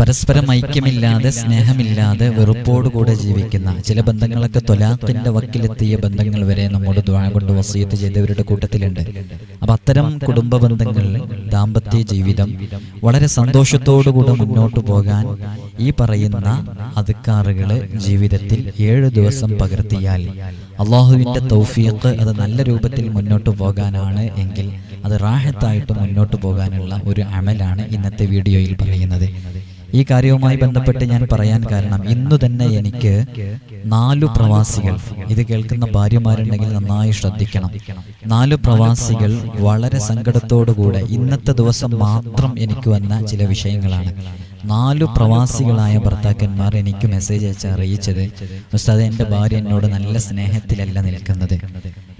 പരസ്പരം ഐക്യമില്ലാതെ സ്നേഹമില്ലാതെ വെറുപ്പോടുകൂടെ ജീവിക്കുന്ന ചില ബന്ധങ്ങളൊക്കെ തൊലാത്തിന്റെ വക്കിലെത്തിയ ബന്ധങ്ങൾ വരെ നമ്മോട് ദ്വാ കൊണ്ട് വസീത്ത് ചെയ്തവരുടെ കൂട്ടത്തിലുണ്ട്. അപ്പൊ അത്തരം കുടുംബ ബന്ധങ്ങൾ ദാമ്പത്യ ജീവിതം വളരെ സന്തോഷത്തോടുകൂടെ മുന്നോട്ട് പോകാൻ ഈ പറയുന്ന അതുക്കാറുകൾ ജീവിതത്തിൽ ഏഴ് ദിവസം പകർത്തിയാൽ അള്ളാഹുവിന്റെ തൗഫീഖ് അത് നല്ല രൂപത്തിൽ മുന്നോട്ട് പോകാനാണ് എങ്കിൽ അത് റാഹത്തായിട്ട് മുന്നോട്ട് പോകാനുള്ള ഒരു അമലാണ് ഇന്നത്തെ വീഡിയോയിൽ പറയുന്നത്. ഈ കാര്യവുമായി ബന്ധപ്പെട്ട് ഞാൻ പറയാൻ കാരണം ഇന്നു തന്നെ എനിക്ക് നാലു പ്രവാസികൾ. ഇത് കേൾക്കുന്ന ഭാര്യമാരുണ്ടെങ്കിൽ നന്നായി ശ്രദ്ധിക്കണം. നാലു പ്രവാസികൾ വളരെ സങ്കടത്തോടുകൂടെ ഇന്നത്തെ ദിവസം മാത്രം എനിക്ക് വന്ന ചില വിഷയങ്ങളാണ്. നാലു പ്രവാസികളായ ഭർത്താക്കന്മാർ എനിക്ക് മെസ്സേജ് അയച്ച് അറിയിച്ചത് ഉസ്താദ് എന്റെ ഭാര്യ എന്നോട് നല്ല സ്നേഹത്തിലല്ല നിൽക്കുന്നത്.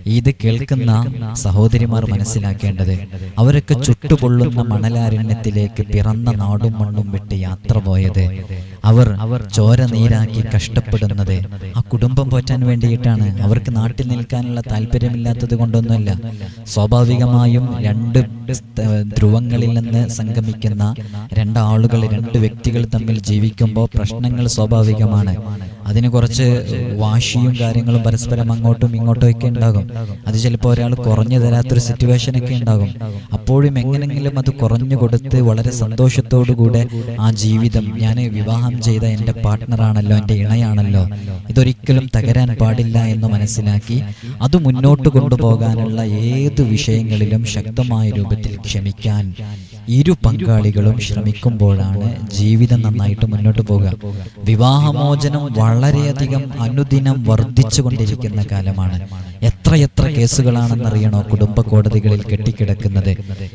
ഇത് കേൾക്കുന്ന സഹോദരിമാർ മനസ്സിലാക്കേണ്ടത് അവരൊക്കെ ചുട്ടുപൊള്ളുന്ന മണലാരണ്യത്തിലേക്ക് പിറന്ന നാടും മണ്ണും വിട്ട് യാത്ര പോയത്. അവർ ചോര നീരാക്കി കഷ്ടപ്പെടുന്നത് ആ കുടുംബം പോറ്റാൻ വേണ്ടിയിട്ടാണ്. അവർക്ക് നാട്ടിൽ നിൽക്കാനുള്ള താല്പര്യമില്ലാത്തത് കൊണ്ടൊന്നുമല്ല. സ്വാഭാവികമായും രണ്ട് ധ്രുവങ്ങളിൽ നിന്ന് സംഗമിക്കുന്ന രണ്ടാളുകൾ രണ്ട് വ്യക്തികൾ തമ്മിൽ ജീവിക്കുമ്പോൾ പ്രശ്നങ്ങൾ സ്വാഭാവികമാണ്. അതിന് കുറച്ച് വാശിയും കാര്യങ്ങളും പരസ്പരം അങ്ങോട്ടും ഇങ്ങോട്ടും ഒക്കെ ഉണ്ടാകും. അത് ചിലപ്പോൾ ഒരാൾ കുറഞ്ഞു തരാത്തൊരു സിറ്റുവേഷൻ ഒക്കെ ഉണ്ടാകും. അപ്പോഴും എങ്ങനെങ്കിലും അത് കുറഞ്ഞു കൊടുത്ത് വളരെ സന്തോഷത്തോടുകൂടെ ആ ജീവിതം ഞാൻ വിവാഹം ചെയ്ത എന്റെ പാർട്ട്ണറാണല്ലോ എന്റെ ഇണയാണല്ലോ ഇതൊരിക്കലും തകരാൻ പാടില്ല എന്ന് മനസ്സിലാക്കി അത് മുന്നോട്ട് കൊണ്ടുപോകാനുള്ള ഏത് വിഷയങ്ങളിലും ശക്തമായ രൂപത്തിൽ ക്ഷമിക്കാൻ ഇരു പങ്കാളികളും ശ്രമിക്കുമ്പോഴാണ് ജീവിതം നന്നായിട്ട് മുന്നോട്ട് പോകുക വിവാഹമോചനം വളരെയധികം അനുദിനം വർദ്ധിച്ചു കൊണ്ടിരിക്കുന്ന കാലമാണ്. എത്രയെത്ര കേസുകളാണെന്നറിയണോ കുടുംബ കോടതികളിൽ കെട്ടിക്കിടക്കുന്നത്.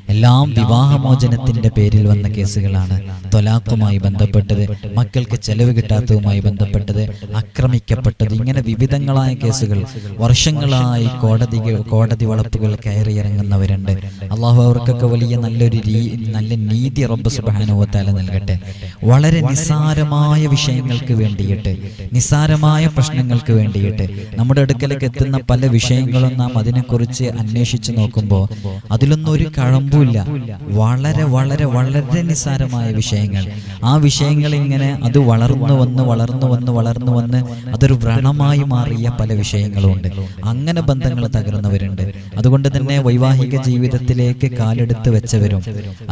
എല്ലാം വിവാഹമോചനത്തിന്റെ പേരിൽ വന്ന കേസുകളാണ്. തൊലാക്കുമായി ബന്ധപ്പെട്ടത് മക്കൾക്ക് ചെലവ് കിട്ടാത്തതുമായി ബന്ധപ്പെട്ടത് ആക്രമിക്കപ്പെട്ടത് ഇങ്ങനെ വിവിധങ്ങളായ കേസുകൾ വർഷങ്ങളായി കോടതി കോടതി വളപ്പുകൾ കയറിയിറങ്ങുന്നവരുണ്ട്. അള്ളാഹു അവർക്കൊക്കെ വലിയ നല്ലൊരു രീ നല്ല നീതി റബ്ബ് സുബാനുവത്താല നൽകട്ടെ. വളരെ നിസ്സാരമായ വിഷയങ്ങൾക്ക് വേണ്ടിയിട്ട് നിസ്സാരമായ പ്രശ്നങ്ങൾക്ക് വേണ്ടിയിട്ട് നമ്മുടെ അടുക്കലേക്ക് എത്തുന്ന പല വിഷയങ്ങളും നാം അതിനെക്കുറിച്ച് അന്വേഷിച്ച് നോക്കുമ്പോൾ അതിലൊന്നും ഒരു കഴമ്പുമില്ല. വളരെ വളരെ വളരെ നിസ്സാരമായ വിഷയങ്ങൾ. ആ വിഷയങ്ങൾ ഇങ്ങനെ അത് വളർന്നു വന്ന് വളർന്നു വന്ന് വളർന്നു വന്ന് അതൊരു വ്രണമായി മാറിയ പല വിഷയങ്ങളും ഉണ്ട്. അങ്ങനെ ബന്ധങ്ങൾ തകർന്നവരുണ്ട്. അതുകൊണ്ട് തന്നെ വൈവാഹിക ജീവിതത്തിലേക്ക് കാലെടുത്ത് വെച്ചവരും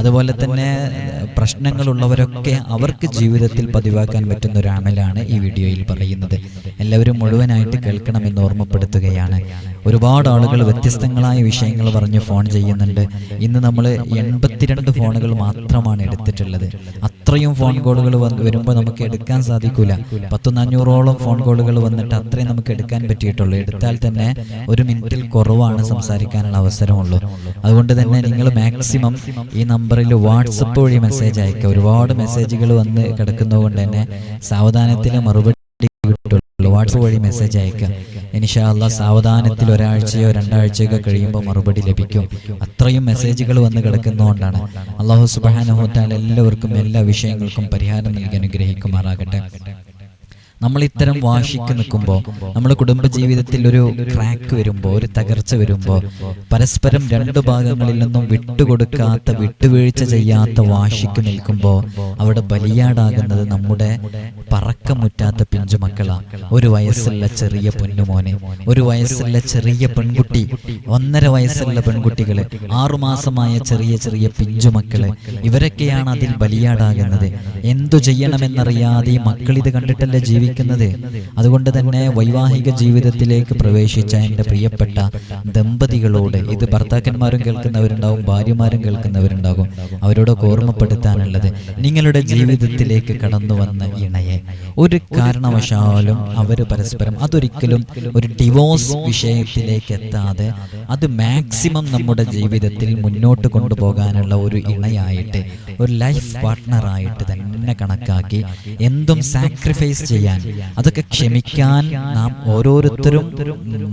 അതുപോലെ തന്നെ പ്രശ്നങ്ങളുള്ളവരൊക്കെ അവർക്ക് ജീവിതത്തിൽ പതിവാക്കാൻ പറ്റുന്ന ഒരു അമലാണ് ഈ വീഡിയോയിൽ പറയുന്നത്. എല്ലാവരും മുഴുവനായിട്ട് കേൾക്കണമെന്ന് ഓർമ്മപ്പെടുത്തുകയാണ്. ഒരുപാട് ആളുകൾ വ്യത്യസ്തങ്ങളായ വിഷയങ്ങൾ പറഞ്ഞ് ഫോൺ ചെയ്യുന്നുണ്ട്. ഇന്ന് നമ്മൾ എൺപത്തിരണ്ട് ഫോണുകൾ മാത്രമാണ് എടുത്തിട്ടുള്ളത്. അത്രയും ഫോൺ കോളുകൾ വരുമ്പോൾ നമുക്ക് എടുക്കാൻ സാധിക്കില്ല സാധിക്കൂല. പത്തുനാഞ്ഞൂറോളം ഫോൺ കോളുകൾ വന്നിട്ട് അത്രയും നമുക്ക് എടുക്കാൻ പറ്റിയിട്ടുള്ളൂ. എടുത്താൽ തന്നെ ഒരു മിനിറ്റിൽ കുറവാണ് സംസാരിക്കാനുള്ള അവസരമുള്ളൂ. അതുകൊണ്ട് തന്നെ നിങ്ങൾ മാക്സിമം ഈ നമ്പറിൽ വാട്സപ്പ് വഴി മെസ്സേജ് അയക്കുക. ഒരുപാട് മെസ്സേജുകൾ വന്ന് കിടക്കുന്നതുകൊണ്ട് തന്നെ സാവധാനത്തിൽ മറുപടി വാട്സപ്പ് വഴി മെസ്സേജ് അയക്കുക. ഇനിഷാല്ല സാവധാനത്തിൽ ഒരാഴ്ചയോ രണ്ടാഴ്ചയൊക്കെ കഴിയുമ്പോൾ മറുപടി ലഭിക്കും. അത്രയും മെസ്സേജുകൾ വന്ന് കിടക്കുന്നതുകൊണ്ടാണ്. അള്ളാഹു സുബാനുഹോത്താൽ എല്ലാവർക്കും എല്ലാ വിഷയങ്ങൾക്കും പരിഹാരം നൽകി അനുഗ്രഹിക്കുമാറാകട്ടെ. നമ്മൾ ഇത്തരം വാശിക്ക് നിൽക്കുമ്പോൾ നമ്മുടെ കുടുംബജീവിതത്തിൽ ഒരു ക്രാക്ക് വരുമ്പോൾ ഒരു തകർച്ച വരുമ്പോൾ പരസ്പരം രണ്ട് ഭാഗങ്ങളിൽ നിന്നും വിട്ടുകൊടുക്കാത്ത വിട്ടുവീഴ്ച ചെയ്യാത്ത വാശിക്ക് നിൽക്കുമ്പോൾ അവിടെ ബലിയാടാകുന്നത് നമ്മുടെ പറക്കമുറ്റാത്ത പിഞ്ചുമക്കളാണ് ഒരു വയസ്സുള്ള ചെറിയ പൊന്നുമോനെ ഒരു വയസ്സുള്ള ചെറിയ പെൺകുട്ടി ഒന്നര വയസ്സുള്ള പെൺകുട്ടികൾ ആറുമാസമായ ചെറിയ ചെറിയ പിഞ്ചുമക്കൾ ഇവരൊക്കെയാണ് അതിൽ ബലിയാടാകുന്നത്. എന്തു ചെയ്യണമെന്നറിയാതെ ഈ മക്കൾ ഇത് കണ്ടിട്ടല്ലേ ജീവിക്കുന്നത്? അതുകൊണ്ട് തന്നെ വൈവാഹിക ജീവിതത്തിലേക്ക് പ്രവേശിച്ച എന്റെ പ്രിയപ്പെട്ട ദമ്പതികളോട് ഇത് ഭർത്താക്കന്മാരും കേൾക്കുന്നവരുണ്ടാവും ഭാര്യമാരും കേൾക്കുന്നവരുണ്ടാകും. അവരോടൊക്കെ ഓർമ്മപ്പെടുത്താനുള്ളത് നിങ്ങളുടെ ജീവിതത്തിലേക്ക് കടന്നു വന്ന ഇണയെ. ഒരു കാരണവശാലും അവർ പരസ്പരം അതൊരിക്കലും ഒരു ഡിവോഴ്സ് വിഷയത്തിലേക്ക് എത്താതെ അത് മാക്സിമം നമ്മുടെ ജീവിതത്തിൽ മുന്നോട്ട് കൊണ്ടുപോകാനുള്ള ഒരു ഇണയായിട്ട് ഒരു ലൈഫ് പാർട്ട്ണറായിട്ട് തന്നെ കണക്കാക്കി എന്തും സാക്രിഫൈസ് ചെയ്യാൻ അതൊക്കെ ക്ഷമിക്കാൻ നാം ഓരോരുത്തരും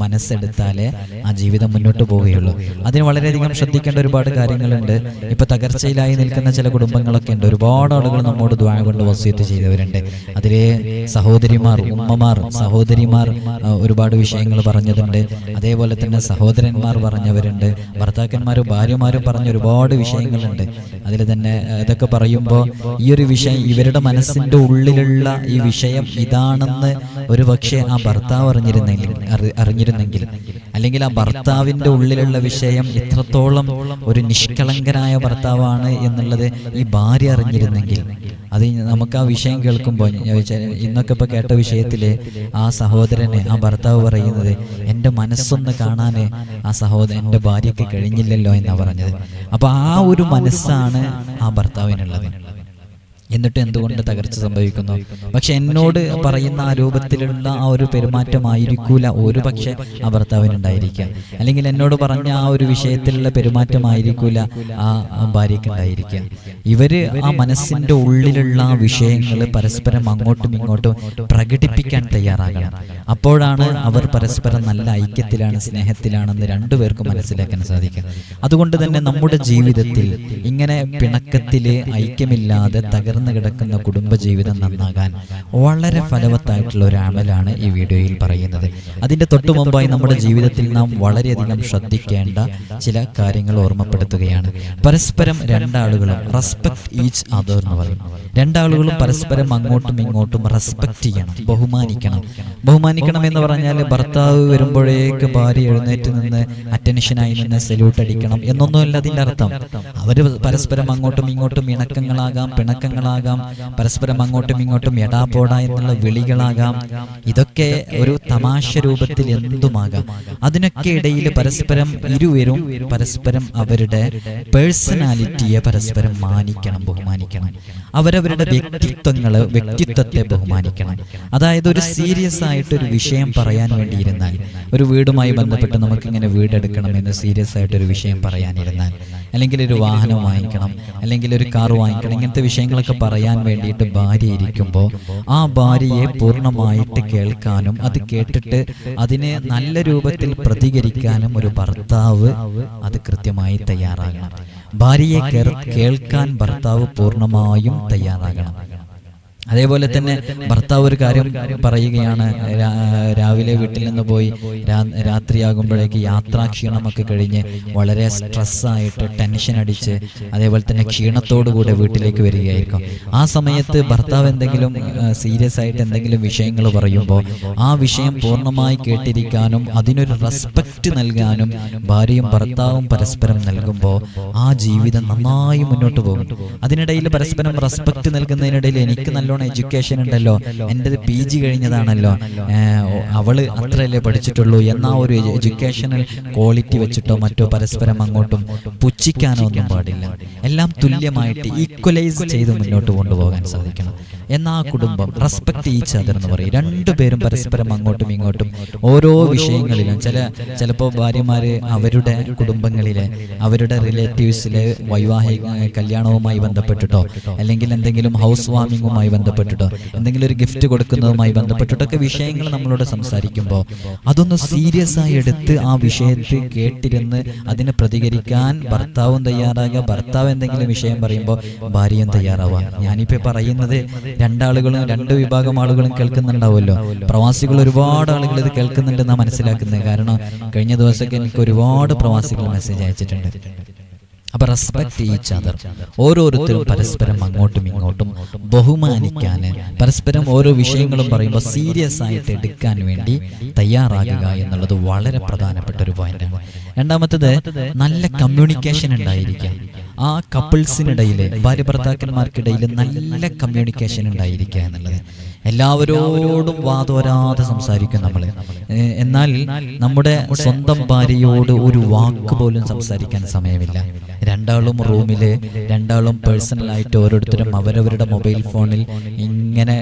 മനസ്സെടുത്താലേ ആ ജീവിതം മുന്നോട്ട് പോവുകയുള്ളൂ. അതിന് വളരെയധികം ശ്രദ്ധിക്കേണ്ട ഒരുപാട് കാര്യങ്ങളുണ്ട്. ഇപ്പൊ തകർച്ചയിലായി നിൽക്കുന്ന ചില കുടുംബങ്ങളൊക്കെ ഉണ്ട്. ഒരുപാട് ആളുകൾ നമ്മോട് ദ്വാഴ കൊണ്ട് വസ്യത്ത് ചെയ്തവരുണ്ട്. അതിലെ സഹോദരിമാർ ഉമ്മമാർ സഹോദരിമാർ ഒരുപാട് വിഷയങ്ങൾ പറഞ്ഞതുണ്ട്. അതേപോലെ തന്നെ സഹോദരന്മാർ പറഞ്ഞവരുണ്ട്. ഭർത്താക്കന്മാരും ഭാര്യമാരും പറഞ്ഞ ഒരുപാട് വിഷയങ്ങളുണ്ട്. അതിൽ തന്നെ ഇതൊക്കെ പറയുമ്പോൾ ഈ ഒരു വിഷയം ഇവരുടെ മനസ്സിന്റെ ഉള്ളിലുള്ള ഈ വിഷയം ഇതാണെന്ന് ഒരു പക്ഷേ ആ ഭർത്താവ് അറിഞ്ഞിരുന്നെങ്കിൽ അറിഞ്ഞിരുന്നെങ്കിൽ അല്ലെങ്കിൽ ആ ഭർത്താവിന്റെ ഉള്ളിലുള്ള വിഷയം എത്രത്തോളം ഒരു നിഷ്കളങ്കനായ ഭർത്താവാണ് എന്നുള്ളത് ഈ ഭാര്യ അറിഞ്ഞിരുന്നെങ്കിൽ അത് നമുക്ക് ആ വിഷയം കേൾക്കുമ്പോൾ ഇന്നൊക്കെ ഇപ്പൊ കേട്ട വിഷയത്തിൽ ആ സഹോദരന് ആ ഭർത്താവ് പറയുന്നത് എന്റെ മനസ്സൊന്ന് കാണാന് ആ സഹോദരൻ എന്റെ ഭാര്യയ്ക്ക് കഴിഞ്ഞില്ലല്ലോ എന്നാ പറഞ്ഞത്. അപ്പൊ ആ ഒരു മനസ്സാണ് ആ ഭർത്താവിനുള്ളത്. എന്നിട്ട് എന്തുകൊണ്ട് തകർച്ച സംഭവിക്കുന്നു? പക്ഷെ എന്നോട് പറയുന്ന ആ രൂപത്തിലുള്ള ആ ഒരു പെരുമാറ്റമായിരിക്കൂല. ഒരു പക്ഷെ ആ ഭർത്താവിനുണ്ടായിരിക്കുക അല്ലെങ്കിൽ എന്നോട് പറഞ്ഞ ആ ഒരു വിഷയത്തിലുള്ള പെരുമാറ്റമായിരിക്കൂല ആ ആ ഭാര്യയ്ക്ക് ഉണ്ടായിരിക്കുക ഇവർ ആ മനസ്സിന്റെ ഉള്ളിലുള്ള ആ വിഷയങ്ങൾ പരസ്പരം അങ്ങോട്ടും ഇങ്ങോട്ടും പ്രകടിപ്പിക്കാൻ തയ്യാറാകണം. അപ്പോഴാണ് അവർ പരസ്പരം നല്ല ഐക്യത്തിലാണ് സ്നേഹത്തിലാണെന്ന് രണ്ടുപേർക്കും മനസ്സിലാക്കാൻ സാധിക്കുക അതുകൊണ്ട് തന്നെ നമ്മുടെ ജീവിതത്തിൽ ഇങ്ങനെ പിണക്കത്തിൽ ഐക്യമില്ലാതെ തകർന്നു കിടക്കുന്ന കുടുംബജീവിതം നന്നാകാൻ വളരെ ഫലവത്തായിട്ടുള്ള ഒരു അമലാണ് ഈ വീഡിയോയിൽ പറയുന്നത്. അതിന്റെ തൊട്ടു മുമ്പായി നമ്മുടെ ജീവിതത്തിൽ നാം വളരെയധികം ശ്രദ്ധിക്കേണ്ട ചില കാര്യങ്ങൾ ഓർമ്മപ്പെടുത്തുകയാണ്. പരസ്പരം രണ്ടാളുകളും റെസ്പെക്ട് ഈച്ച് അതർ എന്ന് പറയും. രണ്ടാളുകളും പരസ്പരം അങ്ങോട്ടും ഇങ്ങോട്ടും റെസ്പെക്ട് ചെയ്യണം ബഹുമാനിക്കണം. ബഹുമാനിക്കണം എന്ന് പറഞ്ഞാൽ ഭർത്താവ് വരുമ്പോഴേക്ക് ഭാര്യ എഴുന്നേറ്റ് നിന്ന് അറ്റൻഷനായി നിന്ന് സല്യൂട്ട് അടിക്കണം എന്നൊന്നുമല്ല അതിന്റെ അർത്ഥം. അവർ പരസ്പരം അങ്ങോട്ടും ഇങ്ങോട്ടും ഇണക്കങ്ങളാകാം പിണക്കങ്ങളാകാം. പരസ്പരം അങ്ങോട്ടും ഇങ്ങോട്ടും എടാ പോടാ എന്നുള്ള വിളികളാകാം. ഇതൊക്കെ ഒരു തമാശ രൂപത്തിൽ എന്തുമാകാം? അതിനൊക്കെ ഇടയിൽ പരസ്പരം ഇരുവരും പരസ്പരം അവരുടെ പേഴ്സണാലിറ്റിയെ പരസ്പരം മാനിക്കണം ബഹുമാനിക്കണം. അവരവരുടെ വ്യക്തിത്വങ്ങൾ വ്യക്തിത്വത്തെ ബഹുമാനിക്കണം. അതായത് ഒരു സീരിയസ് ആയിട്ട് ഒരു വിഷയം പറയാൻ വേണ്ടിയിരുന്നാൽ ഒരു വീടുമായി ബന്ധപ്പെട്ട് നമുക്ക് ഇങ്ങനെ വീടെടുക്കണം എന്ന് സീരിയസ് ആയിട്ട് ഒരു വിഷയം പറയാനിരുന്നാൽ അല്ലെങ്കിൽ ഒരു വാഹനം വാങ്ങിക്കണം അല്ലെങ്കിൽ ഒരു കാർ വാങ്ങിക്കണം ഇങ്ങനത്തെ വിഷയങ്ങളൊക്കെ പറയാൻ വേണ്ടിയിട്ട് ഭാര്യ ഇരിക്കുമ്പോൾ ആ ഭാര്യയെ പൂർണമായിട്ട് കേൾക്കാനും അത് കേട്ടിട്ട് അതിനെ നല്ല രൂപത്തിൽ പ്രതികരിക്കാനും ഒരു ഭർത്താവ് അത് കൃത്യമായി തയ്യാറാകണം. ഭാര്യയെ കേൾക്കാൻ ഭർത്താവ് പൂർണമായും തയ്യാറാകണം. അതേപോലെ തന്നെ ഭർത്താവ് ഒരു കാര്യം പറയുകയാണ്. രാവിലെ വീട്ടിൽ നിന്ന് പോയി രാത്രിയാകുമ്പോഴേക്ക് യാത്രാക്ഷീണമൊക്കെ കഴിഞ്ഞ് വളരെ സ്ട്രെസ്സായിട്ട് ടെൻഷൻ അടിച്ച് അതേപോലെ തന്നെ ക്ഷീണത്തോടുകൂടെ വീട്ടിലേക്ക് വരികയായിരിക്കും. ആ സമയത്ത് ഭർത്താവ് എന്തെങ്കിലും സീരിയസ് ആയിട്ട് എന്തെങ്കിലും വിഷയങ്ങൾ പറയുമ്പോൾ ആ വിഷയം പൂർണമായി കേട്ടിരിക്കാനും അതിനൊരു റെസ്പെക്റ്റ് നൽകാനും ഭാര്യയും ഭർത്താവും പരസ്പരം നൽകുമ്പോൾ ആ ജീവിതം നന്നായി മുന്നോട്ട് പോകും. അതിനിടയിൽ പരസ്പരം റെസ്പെക്റ്റ് നൽകുന്നതിനിടയിൽ എനിക്ക് നല്ലോണം എഡ്യൂക്കേഷൻ ഉണ്ടല്ലോ. എന്റെ പി ജി കഴിഞ്ഞതാണല്ലോ. അവൾ അവൾ അത്രയല്ലേ പഠിച്ചിട്ടുള്ളൂ. എന്നാ ഒരു എഡ്യൂക്കേഷണൽ ക്വാളിറ്റി വെച്ചിട്ടോ മറ്റോ പരസ്പരം അങ്ങോട്ടും പുച്ഛിക്കാനോ ഒന്നും പാടില്ല. എല്ലാം തുല്യമായിട്ട് ഈക്വലൈസ് ചെയ്ത് മുന്നോട്ട് കൊണ്ടുപോകാൻ സാധിക്കണം. എന്നാ ആ കുടുംബം റെസ്പെക്ട് ഈച്ച് അതർ എന്ന് പറയും. രണ്ടുപേരും പരസ്പരം അങ്ങോട്ടും ഇങ്ങോട്ടും ഓരോ വിഷയങ്ങളിലും ചില ചിലപ്പോൾ ഭാര്യമാര് അവരുടെ കുടുംബങ്ങളിലെ അവരുടെ റിലേറ്റീവ്സിലെ വൈവാഹിക കല്യാണവുമായി ബന്ധപ്പെട്ടിട്ടോ അല്ലെങ്കിൽ എന്തെങ്കിലും ഹൗസ് വാമിങ്ങുമായി ബന്ധപ്പെട്ടിട്ടോ എന്തെങ്കിലും ഒരു ഗിഫ്റ്റ് കൊടുക്കുന്നതുമായി ബന്ധപ്പെട്ടിട്ടൊക്കെ വിഷയങ്ങൾ നമ്മളോട് സംസാരിക്കുമ്പോൾ അതൊന്ന് സീരിയസ് ആയി എടുത്ത് ആ വിഷയത്തിൽ കേട്ടിരുന്ന് അതിനെ പ്രതികരിക്കാൻ ഭർത്താവും തയ്യാറാകുക ഭർത്താവ് എന്തെങ്കിലും വിഷയം പറയുമ്പോൾ ഭാര്യയും തയ്യാറാവുക. ഞാനിപ്പോൾ പറയുന്നത് രണ്ടാളുകളും രണ്ട് വിഭാഗം ആളുകളും കേൾക്കുന്നുണ്ടാവുമല്ലോ. പ്രവാസികൾ ഒരുപാട് ആളുകൾ ഇത് കേൾക്കുന്നുണ്ടെന്നാണ് മനസ്സിലാക്കുന്നത്. കാരണം കഴിഞ്ഞ ദിവസമൊക്കെ എനിക്ക് ഒരുപാട് പ്രവാസികൾ മെസ്സേജ് അയച്ചിട്ടുണ്ട്. അപ്പൊ റെസ്പെക്ട് ഈച്ച് അതർ ഓരോരുത്തരും പരസ്പരം അങ്ങോട്ടും ഇങ്ങോട്ടും ബഹുമാനിക്കാൻ പരസ്പരം ഓരോ വിഷയങ്ങളും പറയുമ്പോൾ സീരിയസ് ആയിട്ട് എടുക്കാൻ വേണ്ടി തയ്യാറാകുക എന്നുള്ളത് വളരെ പ്രധാനപ്പെട്ട ഒരു പോയിന്റാണ് രണ്ടാമത്തത് നല്ല കമ്മ്യൂണിക്കേഷൻ ഉണ്ടായിരിക്കാം ആ കപ്പിൾസിനിടയിൽ ഭാര്യ ഭർത്താക്കന്മാർക്കിടയിൽ നല്ല കമ്മ്യൂണിക്കേഷൻ ഉണ്ടായിരിക്കുക എന്നുള്ളത്. എല്ലാവരോടും വാതോരാതെ സംസാരിക്കും നമ്മൾ എന്നാൽ നമ്മുടെ സ്വന്തം ഭാര്യയോട് ഒരു വാക്ക് പോലും സംസാരിക്കാൻ സമയമില്ല. രണ്ടാളും റൂമിൽ രണ്ടാളും പേഴ്സണലായിട്ട് ഓരോരുത്തരും അവരവരുടെ മൊബൈൽ ഫോണിൽ ഇങ്ങനെ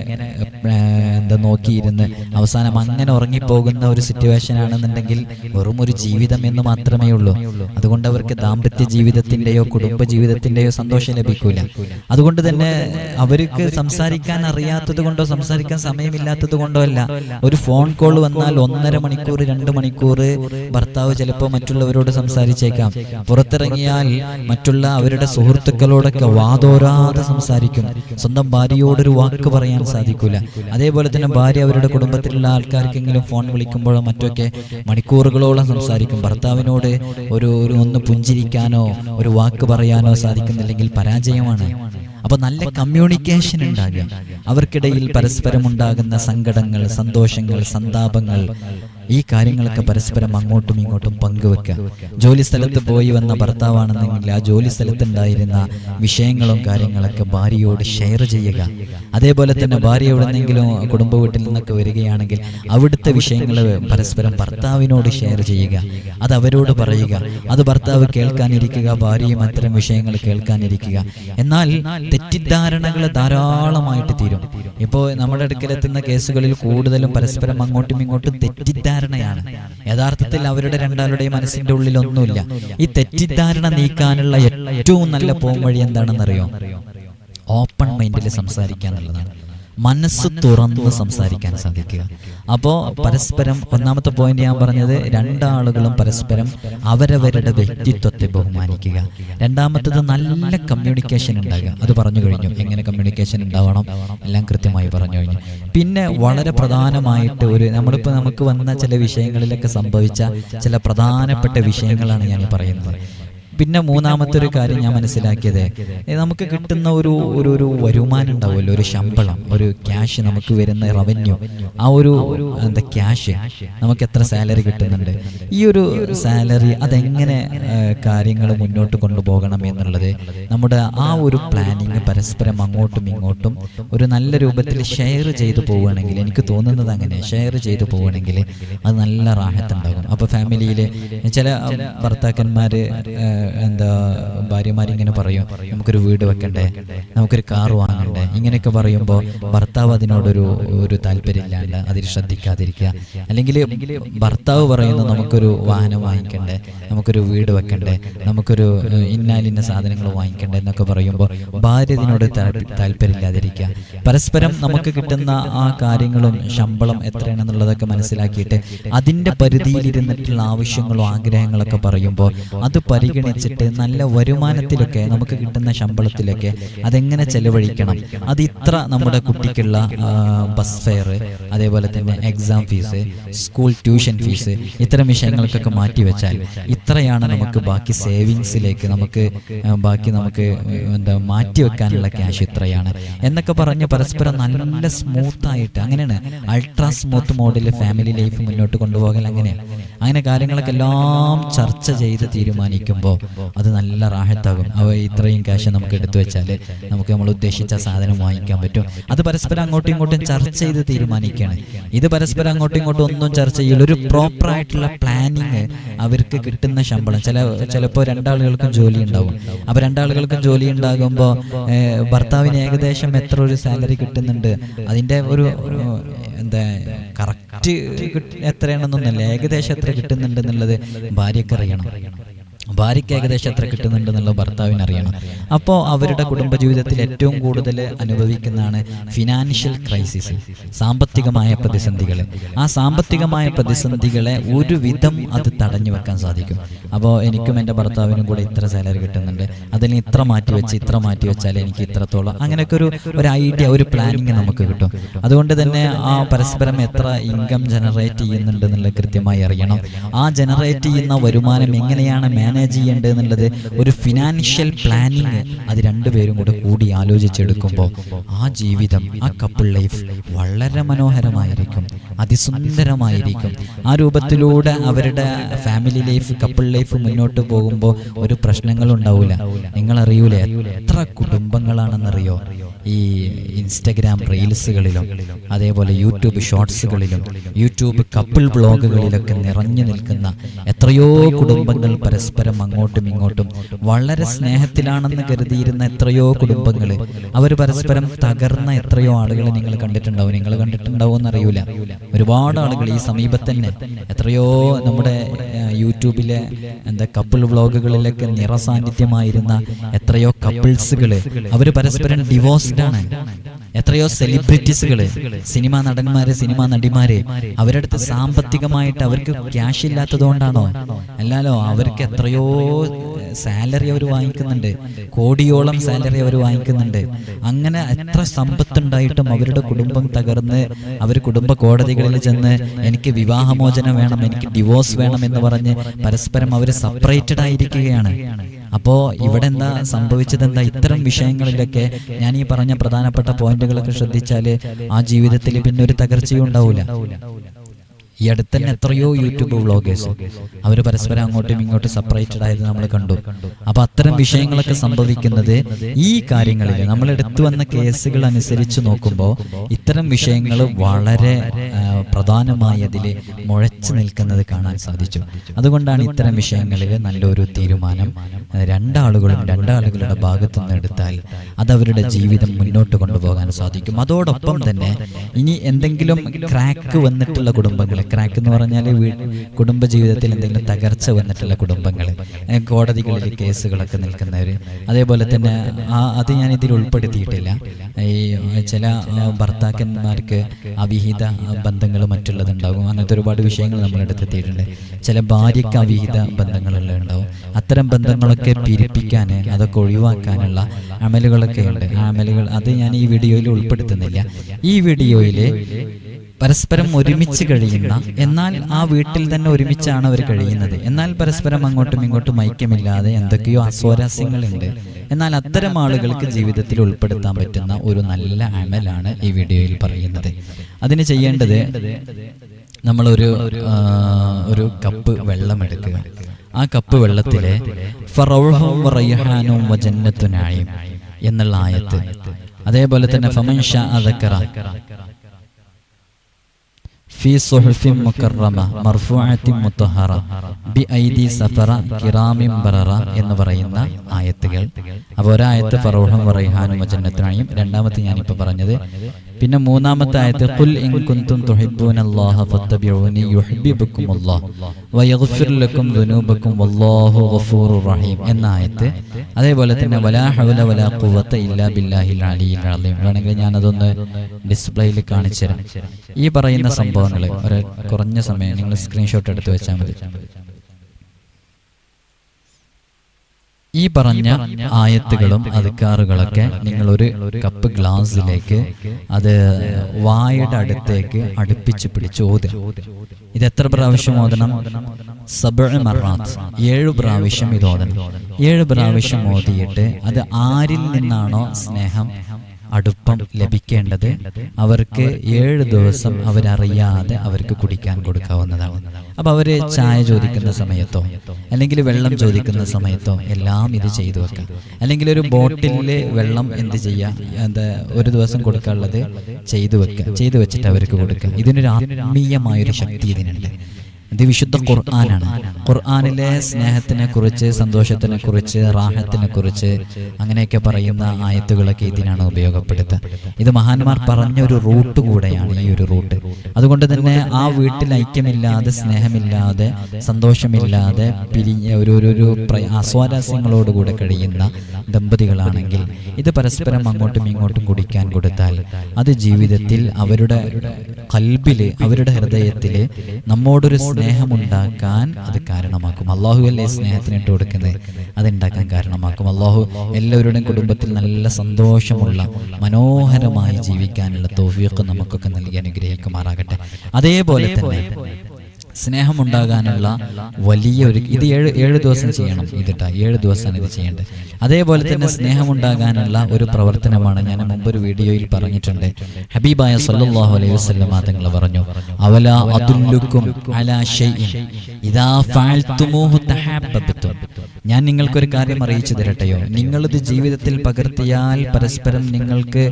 എന്താ നോക്കിയിരുന്ന്. അവസാനം അങ്ങനെ ഉറങ്ങിപ്പോകുന്ന ഒരു സിറ്റുവേഷൻ ആണെന്നുണ്ടെങ്കിൽ വെറും ഒരു ജീവിതം എന്ന് മാത്രമേ ഉള്ളൂ. അതുകൊണ്ട് അവർക്ക് ദാമ്പത്യ ജീവിതത്തിന്റെയോ കുടുംബ ജീവിതത്തിന്റെയോ സന്തോഷം ലഭിക്കൂല. അതുകൊണ്ട് തന്നെ അവർക്ക് സംസാരിക്കാൻ അറിയാത്തത് കൊണ്ടോ സംസാരിക്കാൻ സമയമില്ലാത്തത് കൊണ്ടോ അല്ല ഒരു ഫോൺ കോൾ വന്നാൽ ഒന്നര മണിക്കൂർ രണ്ട് മണിക്കൂർ ഭർത്താവ് ചിലപ്പോൾ മറ്റുള്ളവരോട് സംസാരിച്ചേക്കാം. പുറത്തിറങ്ങിയാൽ മറ്റുള്ള അവരുടെ സുഹൃത്തുക്കളോടൊക്കെ വാതോരാതെ സംസാരിക്കും. സ്വന്തം ഭാര്യയോടൊരു വാക്ക് പറയാൻ സാധിക്കൂല. അതേപോലെ തന്നെ ഭാര്യ അവരുടെ കുടുംബത്തിലുള്ള ആൾക്കാർക്കെങ്കിലും ഫോൺ വിളിക്കുമ്പോഴോ മറ്റൊക്കെ മണിക്കൂറുകളോളം സംസാരിക്കും. ഭർത്താവിനോട് ഒരു ഒരു ഒന്ന് പുഞ്ചിരിക്കാനോ ഒരു വാക്ക് പറയാനോ സാധിക്കുന്നില്ലെങ്കിൽ പരാജയമാണ്. അപ്പൊ നല്ല കമ്മ്യൂണിക്കേഷൻ ഉണ്ടാകുക. അവർക്കിടയിൽ പരസ്പരം ഉണ്ടാകുന്ന സങ്കടങ്ങൾ സന്തോഷങ്ങൾ സന്താപങ്ങൾ. ഈ കാര്യങ്ങളൊക്കെ പരസ്പരം അങ്ങോട്ടും ഇങ്ങോട്ടും പങ്കുവെക്കുക. ജോലി സ്ഥലത്ത് പോയി വന്ന ഭർത്താവാണെന്നെങ്കിൽ ആ ജോലി സ്ഥലത്തുണ്ടായിരുന്ന വിഷയങ്ങളും കാര്യങ്ങളൊക്കെ ഭാര്യയോട് ഷെയർ ചെയ്യുക. അതേപോലെ തന്നെ ഭാര്യ എവിടെന്നെങ്കിലും കുടുംബ വീട്ടിൽ നിന്നൊക്കെ വരികയാണെങ്കിൽ അവിടുത്തെ വിഷയങ്ങൾ പരസ്പരം ഭർത്താവിനോട് ഷെയർ ചെയ്യുക. അത് അവരോട് പറയുക. അത് ഭർത്താവ് കേൾക്കാനിരിക്കുക ഭാര്യയും അത്തരം വിഷയങ്ങൾ കേൾക്കാനിരിക്കുക. എന്നാൽ തെറ്റിദ്ധാരണകൾ ധാരാളമായിട്ട് തീരും. ഇപ്പോൾ നമ്മുടെ അടുക്കലെത്തുന്ന കേസുകളിൽ കൂടുതലും പരസ്പരം അങ്ങോട്ടും ഇങ്ങോട്ടും തെറ്റിദ്ധാരണയാണ് യഥാർത്ഥത്തിൽ അവരുടെ രണ്ടാളുടെയും മനസ്സിന്റെ ഉള്ളിൽ ഒന്നുമില്ല. ഈ തെറ്റിദ്ധാരണ നീക്കാനുള്ള ഏറ്റവും നല്ല പോംവഴി എന്താണെന്നറിയോ? ഓപ്പൺ മൈൻഡിൽ സംസാരിക്കുക എന്നുള്ളതാണ്. മനസ്സ് തുറന്ന് സംസാരിക്കാൻ സാധിക്കുക. അപ്പോൾ പരസ്പരം ഒന്നാമത്തെ പോയിന്റ് ഞാൻ പറഞ്ഞത് രണ്ടാളുകളും പരസ്പരം അവരവരുടെ വ്യക്തിത്വത്തെ ബഹുമാനിക്കുക. രണ്ടാമത്തത് നല്ല കമ്മ്യൂണിക്കേഷൻ ഉണ്ടാകുക. അത് പറഞ്ഞു കഴിഞ്ഞു. എങ്ങനെ കമ്മ്യൂണിക്കേഷൻ ഉണ്ടാവണം? എല്ലാം കൃത്യമായി പറഞ്ഞു കഴിഞ്ഞു. പിന്നെ വളരെ പ്രധാനമായിട്ട് ഒരു നമ്മളിപ്പോൾ നമുക്ക് വന്ന ചില വിഷയങ്ങളിലൊക്കെ സംഭവിച്ച ചില പ്രധാനപ്പെട്ട വിഷയങ്ങളാണ് ഞാൻ പറയുന്നത്. പിന്നെ മൂന്നാമത്തെ ഒരു കാര്യം ഞാൻ മനസ്സിലാക്കിയത്. നമുക്ക് കിട്ടുന്ന ഒരു ഒരു ഒരു വരുമാനം ഉണ്ടാവുമല്ലോ ഒരു ശമ്പളം ഒരു ക്യാഷ് നമുക്ക് വരുന്ന റവന്യൂ ആ ഒരു എന്താ ക്യാഷ് നമുക്ക് എത്ര സാലറി കിട്ടുന്നുണ്ട്? ഈ ഒരു സാലറി അതെങ്ങനെ കാര്യങ്ങൾ മുന്നോട്ട് കൊണ്ടുപോകണം എന്നുള്ളത് നമ്മുടെ ആ ഒരു പ്ലാനിങ് പരസ്പരം അങ്ങോട്ടും ഇങ്ങോട്ടും ഒരു നല്ല രൂപത്തിൽ ഷെയർ ചെയ്തു പോവുകയാണെങ്കിൽ എനിക്ക് തോന്നുന്നത് അങ്ങനെ. ഷെയർ ചെയ്തു പോവുകയാണെങ്കിൽ അത് നല്ല റാഹത്തുണ്ടാകും അപ്പോൾ ഫാമിലിയിൽ ചില ഭർത്താക്കന്മാർ എന്താ ഭാര്യമാരിങ്ങനെ പറയും നമുക്കൊരു വീട് വെക്കണ്ടേ നമുക്കൊരു കാർ വാങ്ങണ്ടേ? ഇങ്ങനെയൊക്കെ പറയുമ്പോൾ ഭർത്താവ് അതിനോടൊരു ഒരു താല്പര്യമില്ലാണ്ട് അതിൽ ശ്രദ്ധിക്കാതിരിക്കുക. അല്ലെങ്കിൽ ഭർത്താവ് പറയുന്നു നമുക്കൊരു വാഹനം വാങ്ങിക്കണ്ടേ നമുക്കൊരു വീട് വെക്കണ്ടേ നമുക്കൊരു ഇന്നാലിന്ന സാധനങ്ങൾ വാങ്ങിക്കണ്ടേ എന്നൊക്കെ പറയുമ്പോൾ ഭാര്യ ഇതിനോട് താല്പ- താല്പര്യമില്ലാതിരിക്കുക. പരസ്പരം നമുക്ക് കിട്ടുന്ന ആ കാര്യങ്ങളും ശമ്പളം എത്രയാണെന്നുള്ളതൊക്കെ മനസ്സിലാക്കിയിട്ട് അതിന്റെ പരിധിയിലിരുന്നിട്ടുള്ള ആവശ്യങ്ങളും ആഗ്രഹങ്ങളൊക്കെ പറയുമ്പോൾ അത് പരിഗണിച്ചിട്ട് നല്ല വരുമാനത്തിലൊക്കെ നമുക്ക് കിട്ടുന്ന ശമ്പളത്തിലൊക്കെ അതെങ്ങനെ ചെലവഴിക്കണം? അത് ഇത്ര നമ്മുടെ കുട്ടിക്കുള്ള ബസ് ഫെയർ അതേപോലെ തന്നെ exam fees school tuition fees ഇത്തരം വിഷയങ്ങൾക്കൊക്കെ മാറ്റി വെച്ചാൽ ഇത്രയാണ് നമുക്ക് ബാക്കി സേവിങ്സിലേക്ക് നമുക്ക് ബാക്കി നമുക്ക് എന്താ മാറ്റി വെക്കാനുള്ള ക്യാഷ് ഇത്രയാണ്. എന്നൊക്കെ പറഞ്ഞ് പരസ്പരം നല്ല സ്മൂത്തായിട്ട് അങ്ങനെയാണ് അൾട്രാ സ്മൂത്ത് മോഡിൽ ഫാമിലി ലൈഫ് മുന്നോട്ട് കൊണ്ടുപോകൽ അങ്ങനെയാണ്. അങ്ങനെ കാര്യങ്ങളൊക്കെ എല്ലാം ചർച്ച ചെയ്ത് തീരുമാനിക്കുമ്പോൾ അത് നല്ല റാഹത്താകും. അവ ഇത്രയും ക്യാഷ് നമുക്ക് എടുത്തു വെച്ചാൽ നമുക്ക് നമ്മൾ ഉദ്ദേശിച്ച സാധനം വാങ്ങിക്കാൻ പറ്റും. അത് പരസ്പരം അങ്ങോട്ടും ഇങ്ങോട്ടും ചർച്ച ചെയ്ത് തീരുമാനിക്കുകയാണ്. ഇത് പരസ്പരം അങ്ങോട്ടും ഇങ്ങോട്ടും ഒന്നും ചർച്ച ചെയ്യില്ല ഒരു പ്രോപ്പർ ആയിട്ടുള്ള പ്ലാനിങ് അവർക്ക് കിട്ടുന്ന ശമ്പളം. ചില ചിലപ്പോൾ രണ്ടാളുകൾക്കും ജോലി ഉണ്ടാവും അപ്പോൾ രണ്ടാളുകൾക്കും ജോലി ഉണ്ടാകുമ്പോൾ ഭർത്താവിന് ഏകദേശം എത്ര ഒരു സാലറി കിട്ടുന്നുണ്ട്? അതിന്റെ ഒരു എന്താ കറക്റ്റ് എത്രയാണെന്നൊന്നല്ല ഏകദേശം എത്ര കിട്ടുന്നുണ്ട് എന്നുള്ളത് ഭാര്യയ്ക്ക് ഏകദേശം എത്ര കിട്ടുന്നുണ്ട് എന്നുള്ള ഭർത്താവിന് അറിയണം. അപ്പോൾ അവരുടെ കുടുംബജീവിതത്തിൽ ഏറ്റവും കൂടുതൽ അനുഭവിക്കുന്നതാണ് ഫിനാൻഷ്യൽ ക്രൈസിസ് സാമ്പത്തികമായ പ്രതിസന്ധികൾ. ആ സാമ്പത്തികമായ പ്രതിസന്ധികളെ ഒരുവിധം അത് തടഞ്ഞു വെക്കാൻ സാധിക്കും. അപ്പോൾ എനിക്കും എന്റെ ഭർത്താവിനും കൂടെ ഇത്ര സാലറി കിട്ടുന്നുണ്ട്. അതിൽ ഇത്ര മാറ്റി വെച്ച് ഇത്ര മാറ്റി വെച്ചാൽ എനിക്ക് ഇത്രത്തോളം. അങ്ങനെയൊക്കെ ഒരു ഒരു ഐഡിയ ഒരു പ്ലാനിങ് നമുക്ക് കിട്ടും. അതുകൊണ്ട് തന്നെ ആ പരസ്പരം എത്ര ഇൻകം ജനറേറ്റ് ചെയ്യുന്നുണ്ട് എന്നുള്ളത് കൃത്യമായി അറിയണം. ആ ജനറേറ്റ് ചെയ്യുന്ന വരുമാനം എങ്ങനെയാണ് മാനേജ് ചെയ്യേണ്ടത് എന്നുള്ളത് ഒരു ഫിനാൻഷ്യൽ പ്ലാനിങ് അത് രണ്ടുപേരും കൂടെ കൂടി ആലോചിച്ചെടുക്കുമ്പോൾ ആ ജീവിതം ആ കപ്പിൾ ലൈഫ് വളരെ മനോഹരമായിരിക്കും അതിസുന്ദരമായിരിക്കും. ആ രൂപത്തിലൂടെ അവരുടെ ഫാമിലി ലൈഫ് കപ്പിൾ ലൈഫ് മുന്നോട്ട് പോകുമ്പോൾ ഒരു പ്രശ്നങ്ങളും ഉണ്ടാവില്ല നിങ്ങൾ അറിയൂലേ എത്ര കുടുംബങ്ങളാണെന്നറിയോ? ഈ ഇൻസ്റ്റഗ്രാം റീൽസുകളിലും അതേപോലെ യൂട്യൂബ് ഷോർട്സുകളിലും യൂട്യൂബ് കപ്പിൾ ബ്ലോഗുകളിലൊക്കെ നിറഞ്ഞു നിൽക്കുന്ന എത്രയോ കുടുംബങ്ങൾ പരസ്പരം അങ്ങോട്ടും ഇങ്ങോട്ടും വളരെ സ്നേഹത്തിലാണെന്ന് കരുതിയിരുന്ന എത്രയോ കുടുംബങ്ങൾ അവർ പരസ്പരം തകർന്ന എത്രയോ ആളുകളെ നിങ്ങൾ കണ്ടിട്ടുണ്ടാവും. നിങ്ങൾ കണ്ടിട്ടുണ്ടാവും എന്നറിയൂല ഒരുപാട് ആളുകൾ ഈ സമീപത്ത് തന്നെ എത്രയോ നമ്മുടെ യൂട്യൂബിലെ എന്താ കപ്പിൾ വ്ളോഗുകളിലൊക്കെ നിറസാന്നിധ്യമായിരുന്ന എത്രയോ കപ്പിൾസുകൾ അവർ പരസ്പരം ഡിവോഴ്സ്ഡ് ആണ്. എത്രയോ സെലിബ്രിറ്റീസുകൾ സിനിമാ നടന്മാര് സിനിമാ നടിമാര് അവരടുത്ത് സാമ്പത്തികമായിട്ട് അവർക്ക് ക്യാഷ് ഇല്ലാത്തതുകൊണ്ടാണോ? അല്ലാലോ അവർക്ക് എത്രയോ സാലറി അവർ വാങ്ങിക്കുന്നുണ്ട്. കോടിയോളം സാലറി അവർ വാങ്ങിക്കുന്നുണ്ട്. അങ്ങനെ എത്ര സമ്പത്തുണ്ടായിട്ടും അവരുടെ കുടുംബം തകർന്ന് അവർ കുടുംബ കോടതികളിൽ ചെന്ന് എനിക്ക് വിവാഹമോചനം വേണം എനിക്ക് ഡിവോഴ്സ് വേണം എന്ന് പറഞ്ഞ് പരസ്പരം അവർ സെപ്പറേറ്റഡ് ആയിരിക്കുകയാണ്. അപ്പോ ഇവിടെ എന്താ സംഭവിച്ചത് എന്താ ഇത്തരം വിഷയങ്ങളിലൊക്കെ ഞാൻ ഈ പറഞ്ഞ പ്രധാനപ്പെട്ട പോയിന്റുകളൊക്കെ ശ്രദ്ധിച്ചാൽ ആ ജീവിതത്തിൽ പിന്നെ ഒരു തകർച്ചയും ഉണ്ടാവൂല. ഈ അടുത്ത് തന്നെ എത്രയോ യൂട്യൂബ് വ്ളോഗേഴ്സ് അവർ പരസ്പരം അങ്ങോട്ടും ഇങ്ങോട്ടും സെപ്പറേറ്റഡ് ആയത് നമ്മൾ കണ്ടു. അപ്പൊ അത്തരം വിഷയങ്ങളൊക്കെ സംഭവിക്കുന്നത് ഈ കാര്യങ്ങളിൽ നമ്മൾ എടുത്തു വന്ന കേസുകൾ അനുസരിച്ച് നോക്കുമ്പോൾ ഇത്തരം വിഷയങ്ങൾ വളരെ പ്രധാനമായി അതിൽ മുഴച്ചു നിൽക്കുന്നത് കാണാൻ സാധിച്ചു. അതുകൊണ്ടാണ് ഇത്തരം വിഷയങ്ങളിൽ നല്ലൊരു തീരുമാനം രണ്ടാളുകളും രണ്ടാളുകളുടെ ഭാഗത്തു നിന്നെടുത്താൽ എടുത്താൽ അത് അവരുടെ ജീവിതം മുന്നോട്ട് കൊണ്ടുപോകാൻ സാധിക്കും. അതോടൊപ്പം തന്നെ ഇനി എന്തെങ്കിലും ക്രാക്ക് വന്നിട്ടുള്ള കുടുംബങ്ങൾ ക്രാക്ക് എന്ന് പറഞ്ഞാൽ കുടുംബ ജീവിതത്തിൽ എന്തെങ്കിലും തകർച്ച വന്നിട്ടുള്ള കുടുംബങ്ങൾ കോടതികളിൽ കേസുകളൊക്കെ നിൽക്കുന്നവർ അതേപോലെ തന്നെ ആ അത് ഞാൻ ഇതിൽ ഉൾപ്പെടുത്തിയിട്ടില്ല. ഈ ചില ഭർത്താക്കന്മാർക്ക് അവിഹിത ബന്ധങ്ങൾ മറ്റുള്ളതുണ്ടാകും. അങ്ങനത്തെ ഒരുപാട് വിഷയങ്ങൾ നമ്മൾ എടുത്തെത്തിയിട്ടുണ്ട്. ചില ഭാര്യയ്ക്ക് അവിഹിത ബന്ധങ്ങളുള്ള ഉണ്ടാവും. അത്തരം ബന്ധങ്ങളൊക്കെ പിരിപ്പിക്കാൻ അതൊക്കെ ഒഴിവാക്കാനുള്ള അമലുകളൊക്കെ ഉണ്ട്. ആ അമലുകൾ അത് ഞാൻ ഈ വീഡിയോയിൽ ഉൾപ്പെടുത്തുന്നില്ല. ഈ വീഡിയോയിൽ പരസ്പരം ഒരുമിച്ച് കഴിയുന്ന എന്നാൽ ആ വീട്ടിൽ തന്നെ ഒരുമിച്ചാണ് അവർ കഴിയുന്നത്. എന്നാൽ പരസ്പരം അങ്ങോട്ടും ഇങ്ങോട്ടും ഐക്യമില്ലാതെ എന്തൊക്കെയോ അസ്വാരസ്യങ്ങളുണ്ട്. എന്നാൽ അത്തരം ആളുകൾക്ക് ജീവിതത്തിൽ ഉൾപ്പെടുത്താൻ പറ്റുന്ന ഒരു നല്ല അമലാണ് ഈ വീഡിയോയിൽ പറയുന്നത്. അതിന് ചെയ്യേണ്ടത് നമ്മളൊരു ഒരു കപ്പ് വെള്ളം എടുക്കുക. ആ കപ്പ് വെള്ളത്തിലെ ഫറൗഹും റയ്ഹാനും വ നഈം എന്നുള്ള ആയത്ത്. അതേപോലെ തന്നെ ഫമൻ ഷാ അദക്കറ. ഫി صحف مكرمة مرفوعة مطهرة بأيدي ഐദി كرام بررة എന്ന് പറയുന്ന ആയത്തുകൾ. അപ്പോൾ ഒരായത്ത് ഫറൂഹും വറൈഹാനും വജന്നത്തിനായും രണ്ടാമത്തെ ഞാനിപ്പോൾ പറഞ്ഞത് പിന്നെ മൂന്നാമത്തെ ആയത്ത് ഖുൽ ഇൻ എന്ന ആയത്ത്. അതേപോലെ തന്നെ വലാ ഹൗല വലാ ഖുവത ഇല്ലാ ബില്ലാഹിൽ അലീം വേണമെങ്കിൽ ഞാൻ അതൊന്ന് ഡിസ്പ്ലേയിൽ കാണിച്ചു തരാം ഈ പറയുന്ന സംഭവങ്ങൾ കുറഞ്ഞ സമയം നിങ്ങൾ സ്ക്രീൻഷോട്ട് എടുത്ത് വെച്ചാൽ മതി. ഈ പറഞ്ഞ ആയത്തുകളും അധികാറുകളൊക്കെ നിങ്ങൾ ഒരു കപ്പ് ഗ്ലാസ്സിലേക്ക് അത് വായുടെ അടുത്തേക്ക് അടുപ്പിച്ച് പിടിച്ച് ഓതുക. ഇത് എത്ര പ്രാവശ്യം ഓതണം? മറാത്ത്. ഏഴ് പ്രാവശ്യം ഇത് ഓതണം. ഏഴ് പ്രാവശ്യം ഓതിയിട്ട് അത് ആരിൽ നിന്നാണോ സ്നേഹം? അടുപ്പം ലഭിക്കേണ്ടത് അവർക്ക് ഏഴ് ദിവസം അവരറിയാതെ അവർക്ക് കുടിക്കാൻ കൊടുക്കാവുന്നതാണ്. അപ്പോൾ അവർ ചായ ചോദിക്കുന്ന സമയത്തോ അല്ലെങ്കിൽ വെള്ളം ചോദിക്കുന്ന സമയത്തോ എല്ലാം ഇത് ചെയ്തു വെക്കാം. അല്ലെങ്കിൽ ഒരു ബോട്ടിലിൽ വെള്ളം എന്ത് ചെയ്യാം? എന്താ ഒരു ദിവസം കൊടുക്കാനുള്ളത് ചെയ്തു വെക്കുക ചെയ്തു വെച്ചിട്ട് അവർക്ക് കൊടുക്കുക ഇതിനൊരു ആത്മീയമായൊരു ശക്തി ഇതിനുണ്ട്. ഇത് വിശുദ്ധ ഖുർആനാണ്. ഖുർആാനിലെ സ്നേഹത്തിനെ കുറിച്ച് സന്തോഷത്തിനെ കുറിച്ച് റാഹത്തിനെ കുറിച്ച് അങ്ങനെയൊക്കെ പറയുന്ന ആയത്തുകളൊക്കെ ഇതിനാണ് ഉപയോഗപ്പെടുത്തുക. ഇത് മഹാന്മാർ പറഞ്ഞ ഒരു റൂട്ട് കൂടെയാണ് ഈ ഒരു റൂട്ട്. അതുകൊണ്ട് തന്നെ ആ വീട്ടിൽ ഐക്യമില്ലാതെ സ്നേഹമില്ലാതെ സന്തോഷമില്ലാതെ പിരിഞ്ഞ ഒരു ഒരു അസ്വാരസ്യങ്ങളോടുകൂടെ കഴിയുന്ന ദമ്പതികളാണെങ്കിൽ ഇത് പരസ്പരം അങ്ങോട്ടും ഇങ്ങോട്ടും കുടിക്കാൻ കൊടുത്താൽ അത് ജീവിതത്തിൽ അവരുടെ കൽബിൽ അവരുടെ ഹൃദയത്തിൽ നമ്മോടൊരു സ്നേഹമുണ്ടാക്കാൻ അത് കാരണമാക്കും. അള്ളാഹു അല്ലേ സ്നേഹത്തിന് ഇട്ട് കൊടുക്കുന്നത്? അതുണ്ടാക്കാൻ കാരണമാക്കും. അള്ളാഹു എല്ലാവരുടെയും കുടുംബത്തിൽ നല്ല സന്തോഷമുള്ള മനോഹരമായി ജീവിക്കാനുള്ള തോഫിയൊക്കെ നമുക്കൊക്കെ നൽകി അനുഗ്രഹിക്കുമാറാകട്ടെ. അതേപോലെ തന്നെ സ്നേഹമുണ്ടാകാനുള്ള വലിയ ഒരു ഇത് ഏഴ് ഏഴ് ദിവസം ചെയ്യണം ഇതിട്ട. ഏഴ് ദിവസമാണ് ഇത് ചെയ്യേണ്ടത്. അതേപോലെ തന്നെ സ്നേഹമുണ്ടാകാനുള്ള ഒരു പ്രവർത്തനമാണ് ഞാൻ മുമ്പ് ഒരു വീഡിയോയിൽ പറഞ്ഞിട്ടുണ്ട്. ഹബീബായ സല്ലാഹു അലൈഹി വസ്ലം തങ്ങൾ പറഞ്ഞു അവല അതുല്ലുക്കും ഞാൻ നിങ്ങൾക്കൊരു കാര്യം അറിയിച്ചു തരട്ടെയോ? നിങ്ങളിത് ജീവിതത്തിൽ പകർത്തിയാൽ പരസ്പരം നിങ്ങൾക്ക്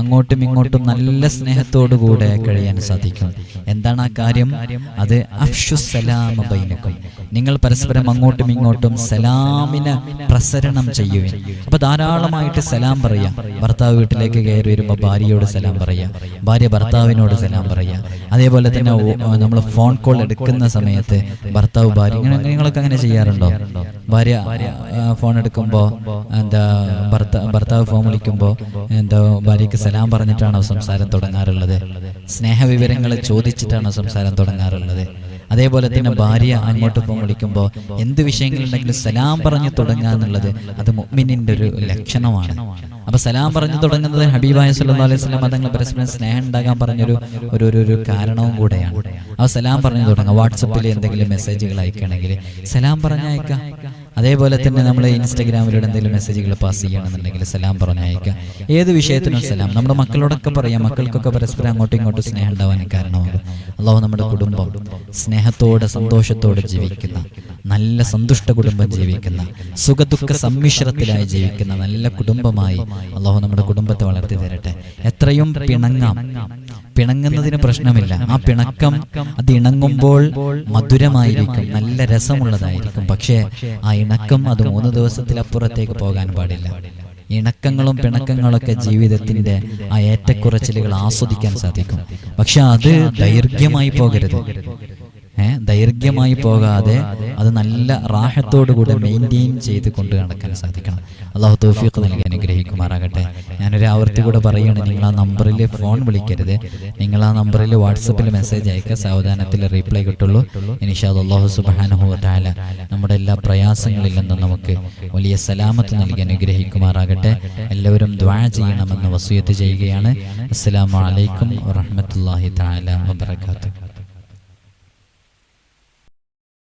അങ്ങോട്ടും ഇങ്ങോട്ടും നല്ല സ്നേഹത്തോടു കൂടെ കഴിയാൻ സാധിക്കും. എന്താണ് ആ കാര്യം? അത് നിങ്ങൾ പരസ്പരം അങ്ങോട്ടും ഇങ്ങോട്ടും സലാമിന് പ്രസരണം ചെയ്യുവിൻ. അപ്പൊ ധാരാളമായിട്ട് സലാം പറയാം. ഭർത്താവ് വീട്ടിലേക്ക് കയറി വരുമ്പോൾ ഭാര്യയോട് സലാം പറയാം. ഭാര്യ ഭർത്താവിനോട് സലാം പറയാം. അതേപോലെ തന്നെ നമ്മൾ ഫോൺ കോൾ എടുക്കുന്ന സമയത്ത് ഭർത്താവ് ഭാര്യ ഇങ്ങനെ നിങ്ങളൊക്കെ അങ്ങനെ ചെയ്യാറുണ്ടോ? ഭാര്യ ഫോൺ എടുക്കുമ്പോൾ എന്താ ഭർത്താവ് ഭർത്താവ് ഫോൺ വിളിക്കുമ്പോൾ എന്താ ഭാര്യക്ക് സലാം പറഞ്ഞിട്ടാണോ സംസാരം തുടങ്ങാറുള്ളത്? സ്നേഹവിവരങ്ങൾ ചോദിച്ചിട്ടാണോ സംസാരം തുടങ്ങാറുള്ളത്? അതേപോലെ തന്നെ ഭാര്യ അങ്ങോട്ട് ഫോൺ വിളിക്കുമ്പോൾ എന്ത് വിഷയങ്ങളുണ്ടെങ്കിലും സലാം പറഞ്ഞു തുടങ്ങുക എന്നുള്ളത് അത് മുഅ്മിനിന്റെ ഒരു ലക്ഷണമാണ്. അപ്പൊ സലാം പറഞ്ഞു തുടങ്ങുന്നത് ഹബീബായ സല്ലല്ലാഹു അലൈഹി വസല്ലം തങ്ങൾ പരസ്പരം സ്നേഹം ഉണ്ടാകാൻ പറഞ്ഞൊരു ഒരു ഒരു കാരണവും കൂടെയാണ്. ആ സലാം പറഞ്ഞു തുടങ്ങുക. വാട്സപ്പിൽ എന്തെങ്കിലും മെസ്സേജുകൾ അയക്കണമെങ്കിൽ സലാം പറഞ്ഞയക്കാം അതേപോലെ തന്നെ നമ്മൾ ഇൻസ്റ്റാഗ്രാമിലൂടെ എന്തെങ്കിലും മെസ്സേജുകൾ പാസ് ചെയ്യണമെന്നുണ്ടെങ്കിൽ സലാം പറഞ്ഞയക്കാം ഏത് വിഷയത്തിനും സലാം. നമ്മുടെ മക്കളോടൊക്കെ പറയാം. മക്കൾക്കൊക്കെ പരസ്പരം അങ്ങോട്ടും ഇങ്ങോട്ടും സ്നേഹം ഉണ്ടാവാൻ കാരണമാകും അള്ളാഹു നമ്മുടെ കുടുംബം സ്നേഹത്തോടെ സന്തോഷത്തോടെ ജീവിക്കുന്ന നല്ല സന്തുഷ്ട കുടുംബം ജീവിക്കുന്ന സുഖദുഃഖ സമ്മിശ്രത്തിലായി ജീവിക്കുന്ന നല്ല കുടുംബമായി അള്ളാഹു നമ്മുടെ കുടുംബത്തെ വളർത്തി തരട്ടെ എത്രയും പിണങ്ങാം. പിണങ്ങുന്നതിന് പ്രശ്നമില്ല. ആ പിണക്കം അത് ഇണങ്ങുമ്പോൾ മധുരമായിരിക്കും. നല്ല രസമുള്ളതായിരിക്കും. പക്ഷേ ആ ഇണക്കം അത് മൂന്ന് ദിവസത്തിലപ്പുറത്തേക്ക് പോകാൻ പാടില്ല. ഇണക്കങ്ങളും പിണക്കങ്ങളൊക്കെ ജീവിതത്തിന്റെ ആ ഏറ്റക്കുറച്ചിലുകൾ ആസ്വദിക്കാൻ സാധിക്കും. പക്ഷെ അത് ദൈർഘ്യമായി പോകരുത്. ദൈർഘ്യമായി പോകാതെ അത് നല്ല റാഹത്തോടുകൂടെ മെയിന്റെയിൻ ചെയ്ത് കൊണ്ട് നടക്കാൻ സാധിക്കണം. അള്ളാഹു തൗഫീഖ് നൽകി അനുഗ്രഹിക്കുമാറാകട്ടെ. ഞാനൊരു ആവർത്തി കൂടെ പറയുകയാണ് നിങ്ങൾ ആ നമ്പറിൽ ഫോൺ വിളിക്കരുത്. നിങ്ങൾ ആ നമ്പറിൽ വാട്സപ്പിൽ മെസ്സേജ് അയക്കുക സാവധാനത്തിൽ റീപ്ലൈ കിട്ടുള്ളൂ. ഇനിഷാദ് അള്ളാഹു സുബാനഹുല താല നമ്മുടെ എല്ലാ പ്രയാസങ്ങളിൽ നിന്നും നമുക്ക് വലിയ സലാമത്ത് നൽകി അനുഗ്രഹിക്കുമാറാകട്ടെ. എല്ലാവരും ദ്വാ ചെയ്യണമെന്ന് വസൂയത്ത് ചെയ്യുകയാണ്. അസ്സലാമു അലൈക്കും വറഹ്മത്തുള്ളാഹി തആല വബറകാതുഹു.